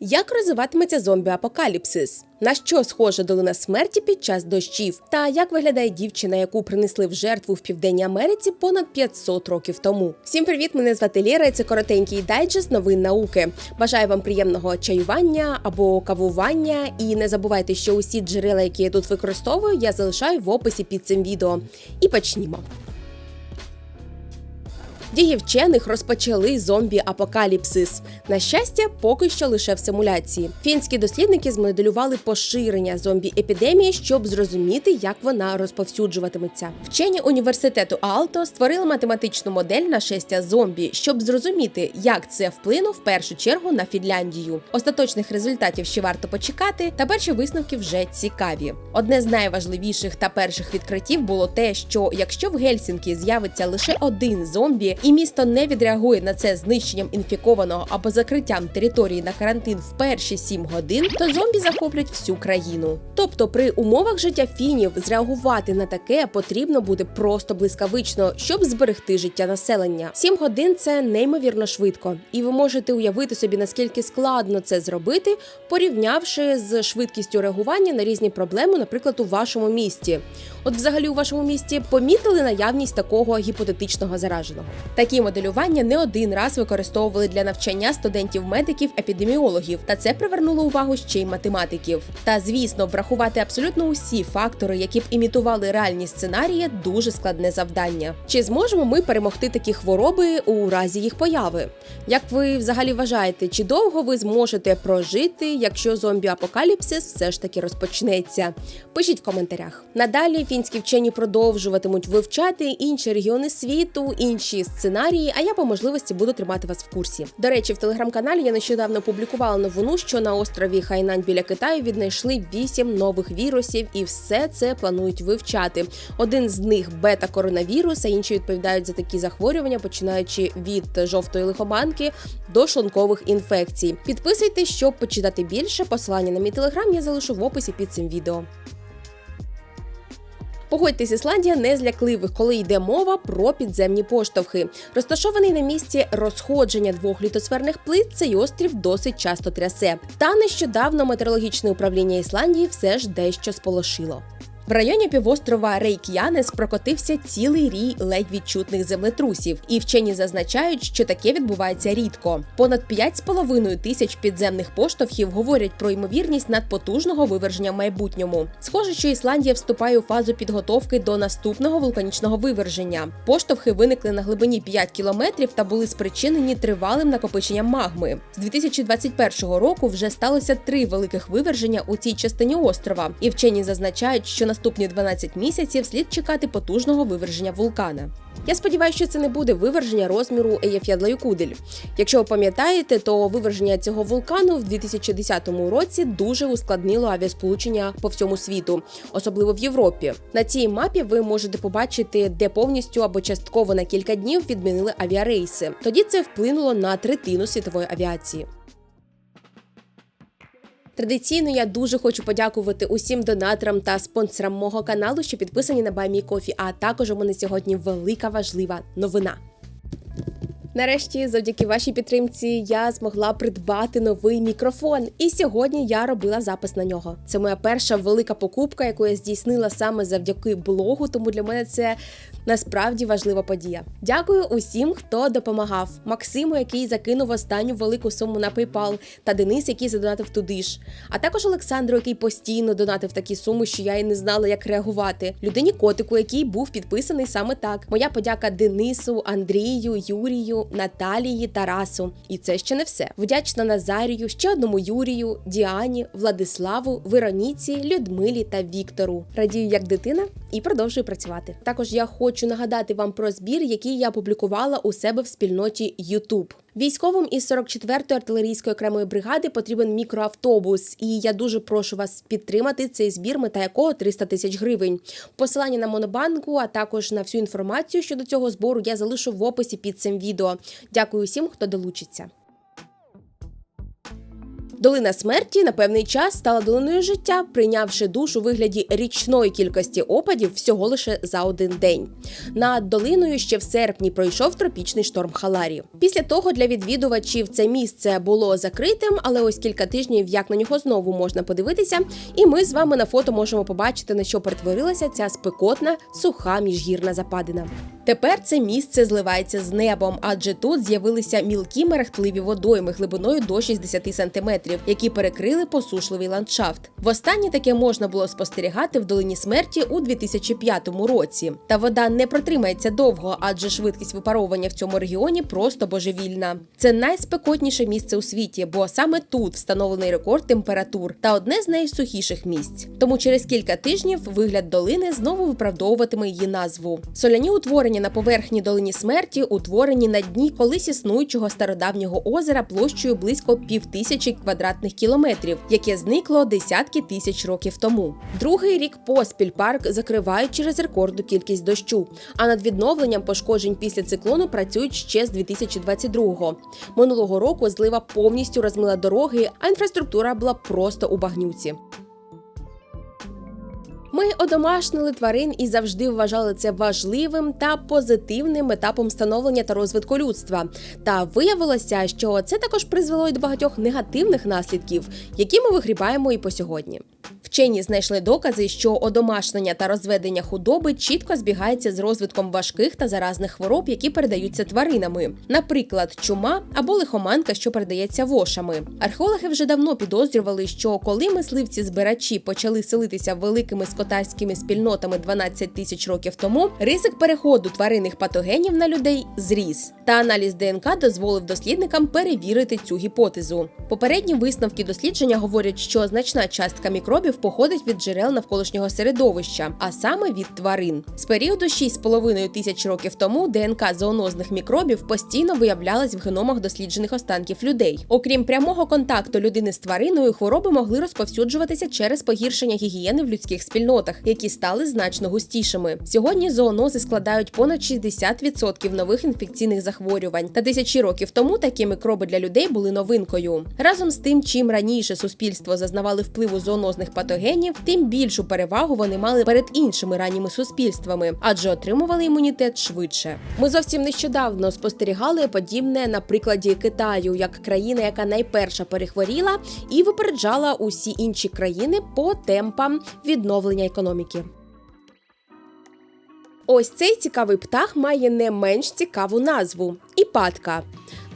Як розвиватиметься зомбі-апокаліпсис? На що схожа долина смерті під час дощів? Та як виглядає дівчина, яку принесли в жертву в Південній Америці понад 500 років тому? Всім привіт! Мене звати Лєра, і це коротенький дайджест новин науки. Бажаю вам приємного чаювання або кавування. І не забувайте, що усі джерела, які я тут використовую, я залишаю в описі під цим відео. І почнімо. Дії вчених розпочали зомбі-апокаліпсис. На щастя, поки що лише в симуляції. Фінські дослідники змоделювали поширення зомбі-епідемії, щоб зрозуміти, як вона розповсюджуватиметься. Вчені університету Аалто створили математичну модель нашестя зомбі, щоб зрозуміти, як це вплине в першу чергу на Фінляндію. Остаточних результатів ще варто почекати, та перші висновки вже цікаві. Одне з найважливіших та перших відкриттів було те, що якщо в Гельсінкі з'явиться лише один зомбі, і місто не відреагує на це знищенням інфікованого або закриттям території на карантин в перші 7 годин, то зомбі захоплять всю країну. Тобто, при умовах життя фінів зреагувати на таке потрібно буде просто блискавично, щоб зберегти життя населення. 7 годин це неймовірно швидко, і ви можете уявити собі наскільки складно це зробити, порівнявши з швидкістю реагування на різні проблеми, наприклад, у вашому місті. От, взагалі, у вашому місті помітили наявність такого гіпотетичного зараженого. Такі моделювання не один раз використовували для навчання студентів-медиків, епідеміологів, та це привернуло увагу ще й математиків. Та звісно, врахувати абсолютно усі фактори, які б імітували реальні сценарії, дуже складне завдання. Чи зможемо ми перемогти такі хвороби у разі їх появи? Як ви взагалі вважаєте, чи довго ви зможете прожити, якщо зомбі-апокаліпсис все ж таки розпочнеться? Пишіть в коментарях. Надалі фінські вчені продовжуватимуть вивчати інші регіони світу, інші сценарії. А я по можливості буду тримати вас в курсі. До речі, в телеграм-каналі я нещодавно публікувала новину, що на острові Хайнань біля Китаю віднайшли вісім нових вірусів, і все це планують вивчати. Один з них бета-коронавірус, а інші відповідають за такі захворювання, починаючи від жовтої лихоманки до шлункових інфекцій. Підписуйтесь, щоб почитати більше. Посилання на мій телеграм я залишу в описі під цим відео. Погодьтесь, Ісландія не з лякливих, коли йде мова про підземні поштовхи. Розташований на місці розходження двох літосферних плит, цей острів досить часто трясе. Та нещодавно метеорологічне управління Ісландії все ж дещо сполошило. В районі півострова Рейк'янес прокотився цілий рій ледь відчутних землетрусів, і вчені зазначають, що таке відбувається рідко. Понад 5,5 тисяч підземних поштовхів говорять про ймовірність надпотужного виверження в майбутньому. Схоже, що Ісландія вступає у фазу підготовки до наступного вулканічного виверження. Поштовхи виникли на глибині 5 кілометрів та були спричинені тривалим накопиченням магми. З 2021 року вже сталося три великих виверження у цій частині острова, і вчені зазначають, що наступні 12 місяців слід чекати потужного виверження вулкана. Я сподіваюся, що це не буде виверження розміру Еєф'ядлаюкудель. Якщо ви пам'ятаєте, то виверження цього вулкану в 2010 році дуже ускладнило авіасполучення по всьому світу, особливо в Європі. На цій мапі ви можете побачити, де повністю або частково на кілька днів відмінили авіарейси. Тоді це вплинуло на третину світової авіації. Традиційно я дуже хочу подякувати усім донаторам та спонсорам мого каналу, що підписані на Кофі. А також у мене сьогодні велика важлива новина. Нарешті, завдяки вашій підтримці, я змогла придбати новий мікрофон, і сьогодні я робила запис на нього. Це моя перша велика покупка, яку я здійснила саме завдяки блогу. Тому для мене це насправді важлива подія. Дякую усім, хто допомагав. Максиму, який закинув останню велику суму на PayPal, та Денис, який задонатив туди ж. А також Олександру, який постійно донатив такі суми, що я й не знала, як реагувати. Людині котику, який був підписаний саме так. Моя подяка Денису, Андрію, Юрію, Наталії, Тарасу. І це ще не все. Вдячна Назарію, ще одному Юрію, Діані, Владиславу, Вероніці, Людмилі та Віктору. Радію як дитина і продовжую працювати. Також я хочу нагадати вам про збір, який я опублікувала у себе в спільноті YouTube. Військовим із 44-ї артилерійської окремої бригади потрібен мікроавтобус, і я дуже прошу вас підтримати цей збір, мета якого 300 тисяч гривень. Посилання на монобанку, а також на всю інформацію щодо цього збору я залишу в описі під цим відео. Дякую всім, хто долучиться. Долина смерті на певний час стала долиною життя, прийнявши душ у вигляді річної кількості опадів всього лише за один день. Над долиною ще в серпні пройшов тропічний шторм Халарі. Після того для відвідувачів це місце було закритим, але ось кілька тижнів як на нього знову можна подивитися. І ми з вами на фото можемо побачити, на що перетворилася ця спекотна суха міжгірна западина. Тепер це місце зливається з небом, адже тут з'явилися мілкі мерехтливі водойми глибиною до 60 сантиметрів, які перекрили посушливий ландшафт. Востаннє таке можна було спостерігати в долині смерті у 2005 році. Та вода не протримається довго, адже швидкість випаровування в цьому регіоні просто божевільна. Це найспекотніше місце у світі, бо саме тут встановлений рекорд температур та одне з найсухіших місць. Тому через кілька тижнів вигляд долини знову виправдовуватиме її назву. Соляні утворення на поверхні долині смерті утворені на дні колись існуючого стародавнього озера площею близько півтисячі квадратних кілометрів, яке зникло десятки тисяч років тому. Другий рік поспіль парк закривають через рекордну кількість дощу. А над відновленням пошкоджень після циклону працюють ще з 2022-го. Минулого року злива повністю розмила дороги, а інфраструктура була просто у багнюці. Ми одомашнили тварин і завжди вважали це важливим та позитивним етапом становлення та розвитку людства. Та виявилося, що це також призвело й до багатьох негативних наслідків, які ми вигрібаємо і по сьогодні. Вчені знайшли докази, що одомашнення та розведення худоби чітко збігається з розвитком важких та заразних хвороб, які передаються тваринами, наприклад, чума або лихоманка, що передається вошами. Археологи вже давно підозрювали, що коли мисливці-збирачі почали селитися великими скотарськими спільнотами 12 тисяч років тому, ризик переходу тваринних патогенів на людей зріс. Та аналіз ДНК дозволив дослідникам перевірити цю гіпотезу. Попередні висновки дослідження говорять, що значна частка мікробів походить від джерел навколишнього середовища, а саме від тварин. З періоду 6,5 тисяч років тому ДНК зоонозних мікробів постійно виявлялась в геномах досліджених останків людей. Окрім прямого контакту людини з твариною, хвороби могли розповсюджуватися через погіршення гігієни в людських спільнотах, які стали значно густішими. Сьогодні зоонози складають понад 60% нових інфекційних захворювань. Та тисячі років тому такі мікроби для людей були новинкою. Разом з тим, чим раніше суспільство зазнавали впливу зоонозних патогенів, тим більшу перевагу вони мали перед іншими ранніми суспільствами, адже отримували імунітет швидше. Ми зовсім нещодавно спостерігали подібне на прикладі Китаю, як країна, яка найперша перехворіла і випереджала усі інші країни по темпам відновлення економіки. Ось цей цікавий птах має не менш цікаву назву іпатка.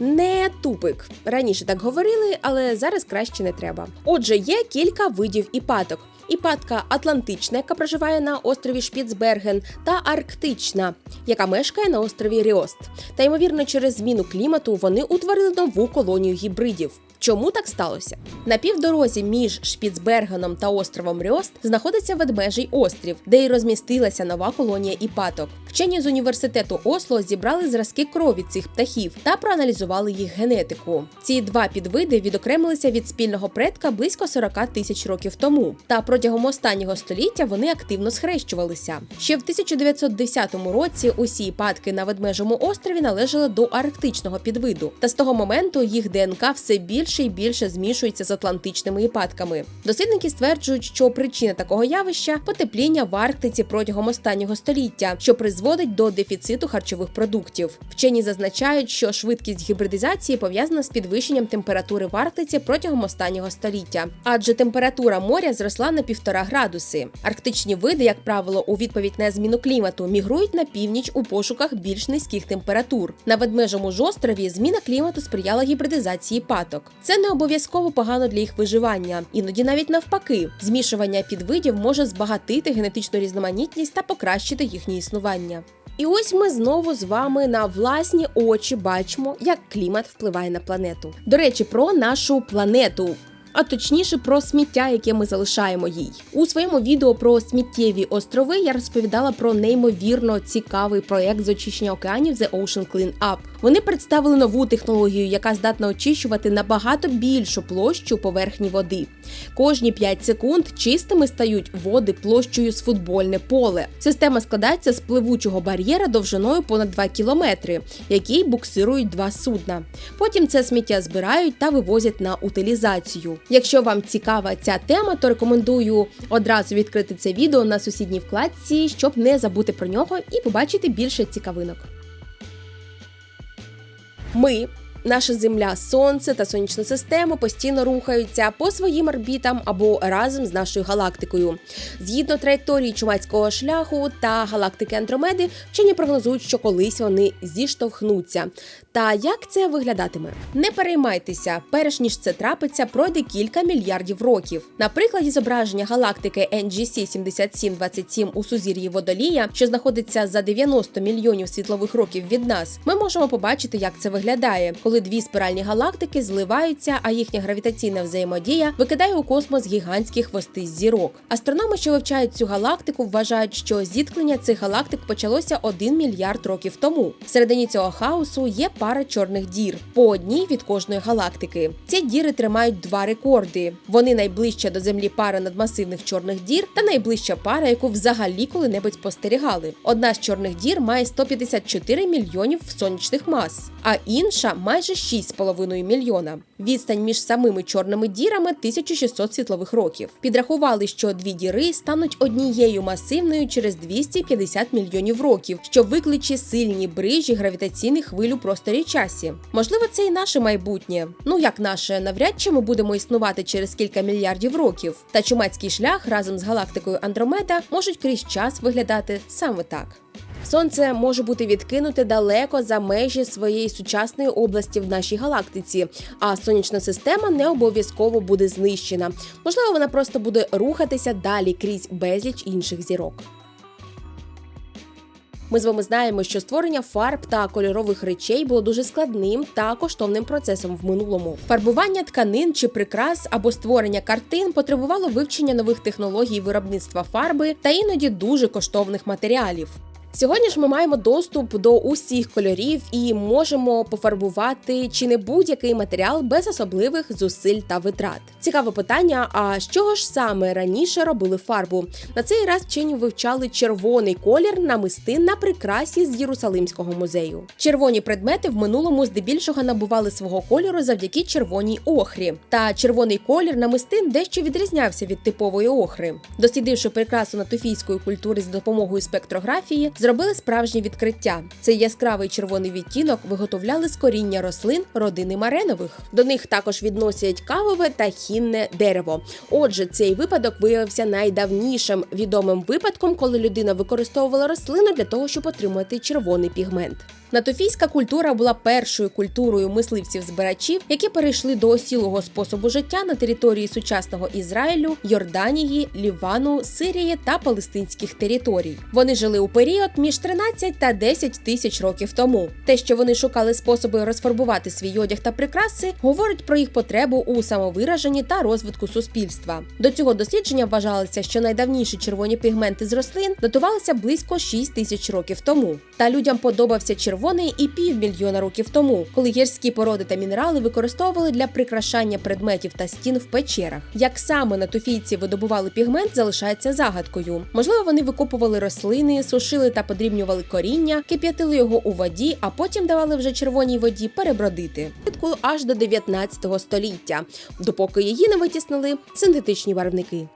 Не тупик. Раніше так говорили, але зараз краще не треба. Отже, є кілька видів іпаток. Іпатка Атлантична, яка проживає на острові Шпіцберген, та Арктична, яка мешкає на острові Ріост. Та ймовірно, через зміну клімату вони утворили нову колонію гібридів. Чому так сталося? На півдорозі між Шпіцбергеном та островом Рьост знаходиться ведмежий острів, де й розмістилася нова колонія іпаток. Вчені з університету Осло зібрали зразки крові цих птахів та проаналізували їх генетику. Ці два підвиди відокремилися від спільного предка близько 40 тисяч років тому. Та протягом останнього століття вони активно схрещувалися. Ще в 1910 році усі іпатки на ведмежому острові належали до арктичного підвиду. Та з того моменту їх ДНК все більше і більше змішується з атлантичними іпатками. Дослідники стверджують, що причина такого явища потепління в Арктиці протягом останнього століття, що призводить до дефіциту харчових продуктів. Вчені зазначають, що швидкість гібридизації пов'язана з підвищенням температури в Арктиці протягом останнього століття, адже температура моря зросла на півтора градуси. Арктичні види, як правило, у відповідь на зміну клімату мігрують на північ у пошуках більш низьких температур. На ведмежому ж острові зміна клімату сприяла гібридизації паток. Це не обов'язково погано для їх виживання, іноді навіть навпаки, змішування підвидів може збагатити генетичну різноманітність та покращити їхнє існування. І ось ми знову з вами на власні очі бачимо, як клімат впливає на планету. До речі, про нашу планету. А точніше про сміття, яке ми залишаємо їй у своєму відео про сміттєві острови. Я розповідала про неймовірно цікавий проект з очищення океанів The Ocean Clean Up. Вони представили нову технологію, яка здатна очищувати набагато більшу площу поверхні води. Кожні 5 секунд чистими стають води площею з футбольне поле. Система складається з пливучого бар'єра довжиною понад 2 кілометри, який буксирують два судна. Потім це сміття збирають та вивозять на утилізацію. Якщо вам цікава ця тема, то рекомендую одразу відкрити це відео на сусідній вкладці, щоб не забути про нього і побачити більше цікавинок. Ми. Наша земля, сонце та сонячна система постійно рухаються по своїм орбітам або разом з нашою галактикою. Згідно траєкторії чумацького шляху та галактики Андромеди, вчені прогнозують, що колись вони зіштовхнуться. Та як це виглядатиме? Не переймайтеся, перш ніж це трапиться, пройде кілька мільярдів років. На прикладі зображення галактики NGC 7727 у сузір'ї Водолія, що знаходиться за 90 мільйонів світлових років від нас, ми можемо побачити, як це виглядає, коли дві спіральні галактики зливаються, а їхня гравітаційна взаємодія викидає у космос гігантські хвости зірок. Астрономи, що вивчають цю галактику, вважають, що зіткнення цих галактик почалося 1 мільярд років тому. Всередині цього хаосу є пара чорних дір по одній від кожної галактики. Ці діри тримають два рекорди. Вони найближча до землі пара надмасивних чорних дір та найближча пара, яку взагалі коли-небудь спостерігали. Одна з чорних дір має 154 мільйонів сонячних мас, а інша майже 6,5 мільйона. Відстань між самими чорними дірами 1600 світлових років. Підрахували, що дві діри стануть однією масивною через 250 мільйонів років, що викличе сильні брижі гравітаційних хвиль у просторі часі. Можливо, це і наше майбутнє. Ну як наше, навряд чи ми будемо існувати через кілька мільярдів років. Та чумацький шлях разом з галактикою Андромеда можуть крізь час виглядати саме так. Сонце може бути відкинуте далеко за межі своєї сучасної області в нашій галактиці, а сонячна система не обов'язково буде знищена. Можливо, вона просто буде рухатися далі крізь безліч інших зірок. Ми з вами знаємо, що створення фарб та кольорових речей було дуже складним та коштовним процесом в минулому. Фарбування тканин чи прикрас або створення картин потребувало вивчення нових технологій виробництва фарби та іноді дуже коштовних матеріалів. Сьогодні ж ми маємо доступ до усіх кольорів і можемо пофарбувати чи не будь-який матеріал без особливих зусиль та витрат. Цікаве питання: а з чого ж саме раніше робили фарбу? На цей раз вчені вивчали червоний колір намистин на прикрасі з Єрусалимського музею. Червоні предмети в минулому здебільшого набували свого кольору завдяки червоній охрі. Та червоний колір намистин дещо відрізнявся від типової охри. Дослідивши прикрасу натофійської культури з допомогою спектрографії, зробили справжнє відкриття. Цей яскравий червоний відтінок виготовляли з коріння рослин родини маренових. До них також відносять кавове та хінне дерево. Отже, цей випадок виявився найдавнішим відомим випадком, коли людина використовувала рослину для того, щоб отримати червоний пігмент. Натофійська культура була першою культурою мисливців-збирачів, які перейшли до осілого способу життя на території сучасного Ізраїлю, Йорданії, Лівану, Сирії та палестинських територій. Вони жили у період між 13 та 10 тисяч років тому. Те, що вони шукали способи розфарбувати свій одяг та прикраси, говорить про їх потребу у самовираженні та розвитку суспільства. До цього дослідження вважалося, що найдавніші червоні пігменти з рослин датувалися близько 6 тисяч років тому. Та людям подобався червоний червоний і півмільйона років тому, коли гірські породи та мінерали використовували для прикрашання предметів та стін в печерах. Як саме натофійці видобували пігмент, залишається загадкою. Можливо, вони викопували рослини, сушили та подрібнювали коріння, кип'ятили його у воді, а потім давали вже червоній воді перебродити. Аж до 19 століття, допоки її не витіснили синтетичні барвники.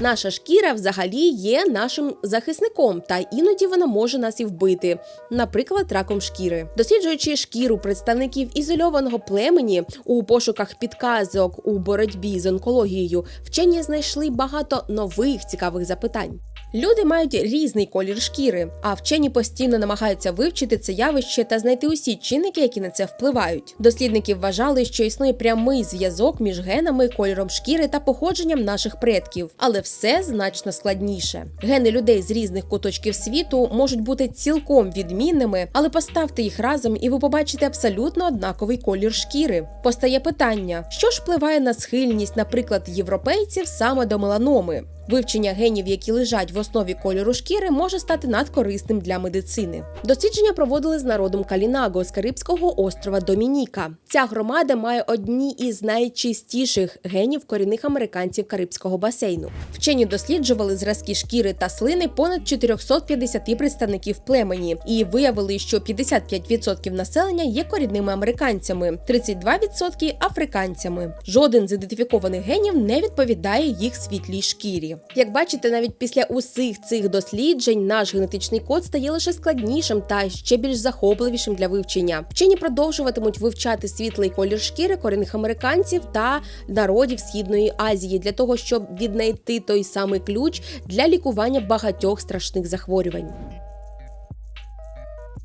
Наша шкіра взагалі є нашим захисником, та іноді вона може нас і вбити, наприклад, раком шкіри. Досліджуючи шкіру представників ізольованого племені у пошуках підказок у боротьбі з онкологією, вчені знайшли багато нових цікавих запитань. Люди мають різний колір шкіри, а вчені постійно намагаються вивчити це явище та знайти усі чинники, які на це впливають. Дослідники вважали, що існує прямий зв'язок між генами, кольором шкіри та походженням наших предків, але все значно складніше. Гени людей з різних куточків світу можуть бути цілком відмінними, але поставте їх разом, і ви побачите абсолютно однаковий колір шкіри. Постає питання, що ж впливає на схильність, наприклад, європейців саме до меланоми. Вивчення генів, які лежать в основі кольору шкіри, може стати надкорисним для медицини. Дослідження проводили з народом Калінаго з Карибського острова Домініка. Ця громада має одні із найчистіших генів корінних американців Карибського басейну. Вчені досліджували зразки шкіри та слини понад 450 представників племені і виявили, що 55% населення є корінними американцями, 32% африканцями. Жоден з ідентифікованих генів не відповідає їх світлій шкірі. Як бачите, навіть після усіх цих досліджень наш генетичний код стає лише складнішим та ще більш захопливішим для вивчення. Вчені продовжуватимуть вивчати світлий колір шкіри корінних американців та народів Східної Азії для того, щоб віднайти той самий ключ для лікування багатьох страшних захворювань.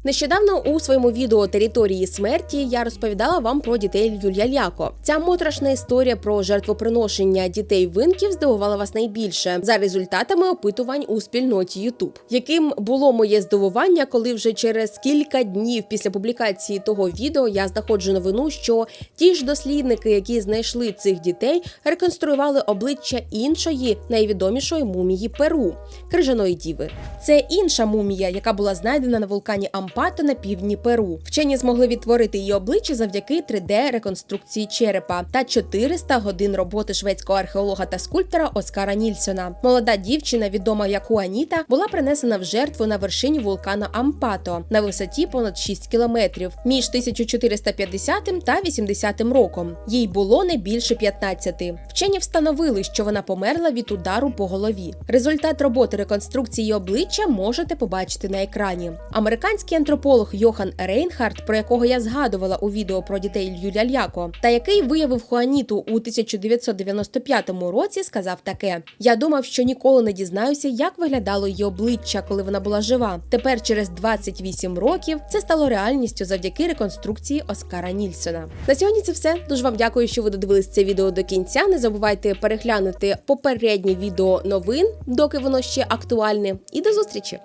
Нещодавно у своєму відео Території смерті я розповідала вам про дітей Юлія Ляко. Ця моторошна історія про жертвоприношення дітей винків здивувала вас найбільше за результатами опитувань у спільноті YouTube. Яким було моє здивування, коли вже через кілька днів після публікації того відео я знаходжу новину, що ті ж дослідники, які знайшли цих дітей, реконструювали обличчя іншої найвідомішої мумії Перу крижаної діви. Це інша мумія, яка була знайдена на вулкані Ампато на півдні Перу. Вчені змогли відтворити її обличчя завдяки 3D-реконструкції черепа та 400 годин роботи шведського археолога та скульптора Оскара Нільсона. Молода дівчина, відома як Хуаніта, була принесена в жертву на вершині вулкана Ампато на висоті понад 6 кілометрів між 1450 та 80 роком. Їй було не більше 15. Вчені встановили, що вона померла від удару по голові. Результат роботи реконструкції обличчя можете побачити на екрані. Американський антрополог Йохан Рейнхард, про якого я згадувала у відео про дітей Юля Ляко, та який виявив Хуаніту у 1995 році, сказав таке: Я думав, що ніколи не дізнаюся, як виглядало її обличчя, коли вона була жива. Тепер, через 28 років, це стало реальністю завдяки реконструкції Оскара Нільсона. На сьогодні це все. Дуже вам дякую, що ви додивились це відео до кінця. Не забувайте переглянути попереднє відео новин, доки воно ще актуальне. І до зустрічі!